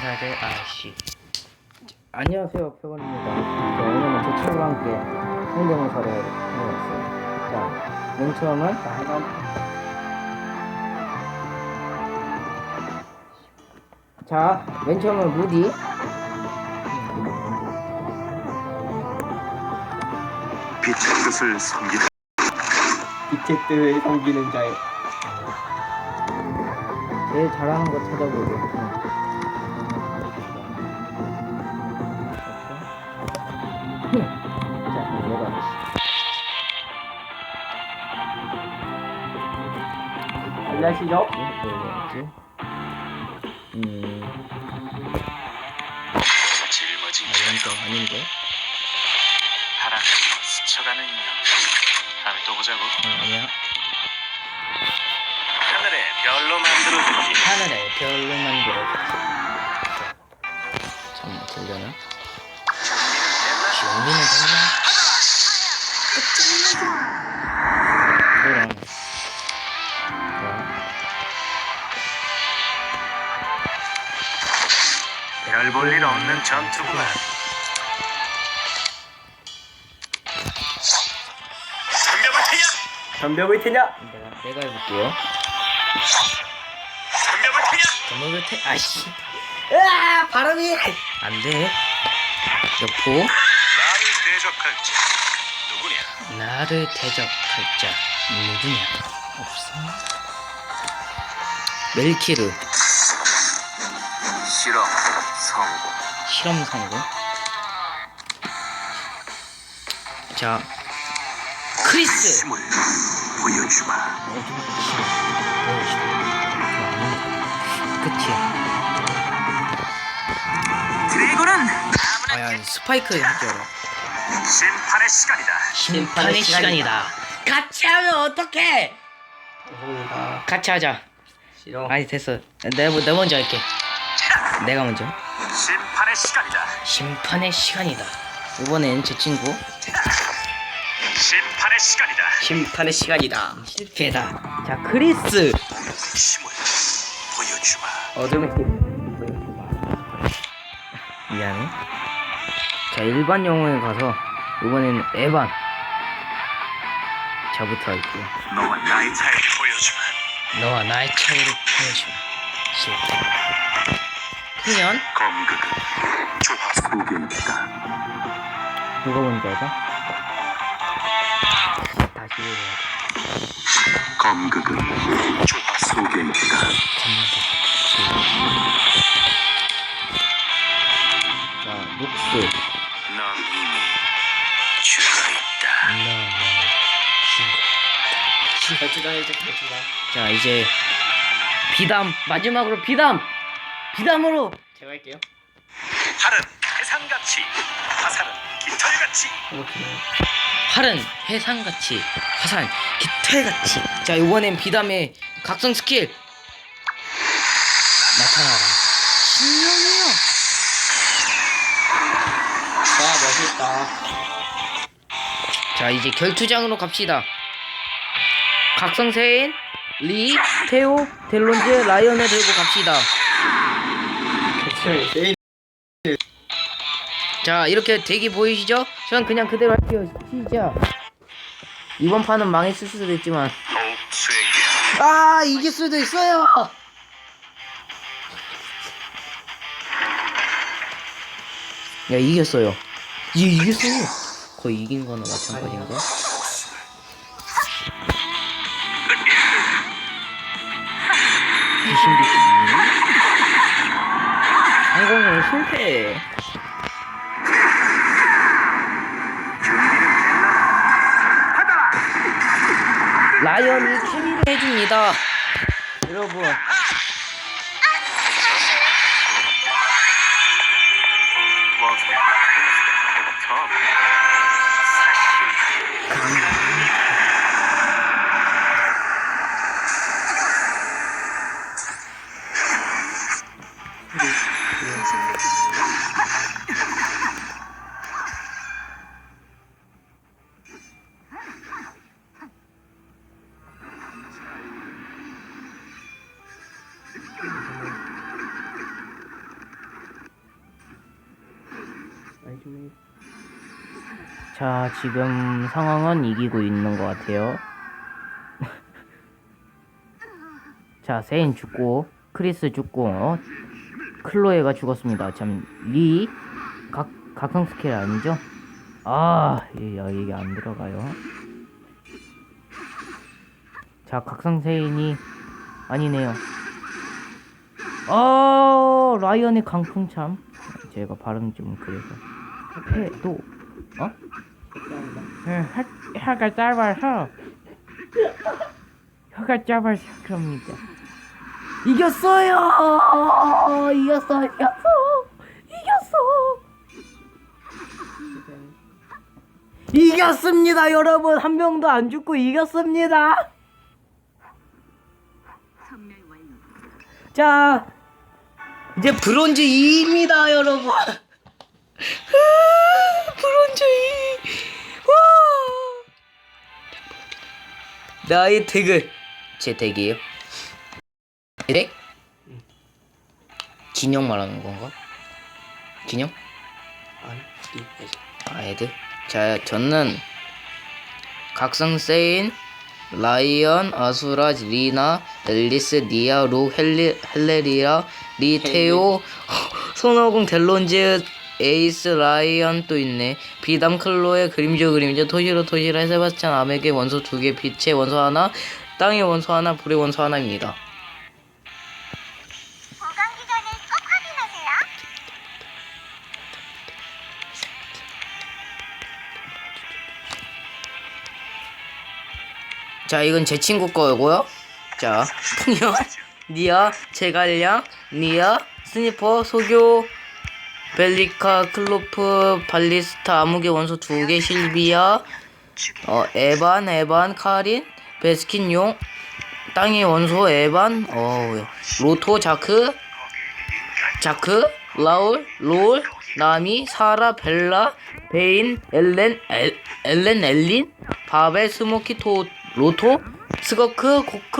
인사를 아씨. 안녕하세요 표건입니다. 자, 오늘은 제 친구와 함께 성대모사를 해봤어요 자 맨 처음은 자맨 처음은 무디. 빛의 뜻을 섬기는 빛의 뜻을 섬기는 자요. 제일 잘하는 거 찾아보고 안녕하시죠? 뭐였지? 음 짊어진 아, 이건 또 아닌데 바람에 스쳐가는 인형 다음에 또 보자고 아, 아니야 하늘에 별로 만들어주지 하늘에 별로 만들어줬어 참 들려나? 준비는 됐나? 그럼 없는 전투구만. 덤벼볼 테냐? 덤벼볼 테냐? 내가 내가 해볼게요. 덤벼볼 테냐? 전업을 태 아씨. 으아 바람이. 안 돼. 여포 나를 대적할지. 누구냐? 나를 대적할 자. 누구냐? 없어. 멜키르. 실험 성공 실험 성공 자 크리스. 보여주마. 끝이야 드래곤은 아야 스파이크 할줄 심판의 시간이다. 심판의 시간이다. 같이 하면 어떡해. 같이 하자. 싫어. 아니 됐어. 내가, 내가 먼저 할게. 내가 먼저 심판의 시간이다. 심판의 시간이다. 이번엔 제 친구? 심판의 시간이다. 심판의 시간이다. 실패다. 자 크리스! 힘을 보여주마. 어둠의 힘. 미안해. 자 일반 영웅에 가서 이번에는 에반. 저부터 할게요. 너와 나의 차이를 보여주마. 너와 나의 차이를 보여주마. 실패 검극은 소견이다 누가 먼저 하자 다시 해야 검극은 조화 소견이다 자 녹스 넌 이미 죽어있다 결투장일지 결투장. 자 이제 비담 마지막으로 비담 비담으로. 제가 할게요. 팔은 해상같이 화살은 깃털같이. 활은 해상같이 화산 깃털같이. 자 이번엔 비담의 각성 스킬. 나타나라. 신명해요. 와 멋있다. 자 이제 결투장으로 갑시다. 각성세인 리 테오 델론즈 라이언을 들고 갑시다 자 이렇게 대기 보이시죠? 전 그냥 그대로 할게요. 시작. 이번 판은 망했을 수도 있지만. 아 이길 수도 있어요! 야 이겼어요. 이 이겼어요. 거의 이긴 거나 마찬가지인가? 실패. 라이언이 캐리를 해줍니다. 여러분 자, 지금 상황은 이기고 있는 것 같아요. 자, 세인 죽고, 크리스 죽고, 어? 클로에가 죽었습니다. 참, 리, 각, 각성 스킬 아니죠? 아, 이- 야, 이게 안 들어가요. 자, 각성 세인이 아니네요. 어, 라이언의 강풍참. 제가 발음이 좀 그래서. 해도, 어? 응, 혀, 혀가 짧아서 혀가 짧아서 그럽니다. 이겼어요! 이겼어 이겼어 이겼어! 이겼습니다 여러분! 한 명도 안 죽고 이겼습니다! 자 이제 브론즈 2입니다 여러분 나의 덱을 제 덱이에요. 덱? 진영 말하는 건가? 진영? 아니 이 애들. 아 애들. 자 저는 각성 세인, 라이언, 아수라, 리나, 앨리스, 니아, 룩, 헬리, 헬레리아, 리테오, 손오공, 델론즈, 에이스, 라이언 또 있네. 비담, 클로에, 그림조, 그림조, 토시로, 토시라, 세바스찬, 아메게 원소 두 개, 빛의 원소 하나, 땅의 원소 하나, 불의 원소 하나입니다. 자, 이건 제 친구 거고요. 자, 풍요, 니아, 제갈량, 니아, 스니퍼, 소교, 벨리카, 클로프, 발리스타, 암흑의 원소 두 개, 실비아, 어, 에반, 에반, 카린, 베스킨 용, 땅의 원소 에반, 어, 로토, 자크, 자크, 라울, 롤, 나미, 사라, 벨라, 베인, 엘렌, 엘, 엘렌, 엘린, 바벨, 스모키, 토, 로토, 스거크, 코크,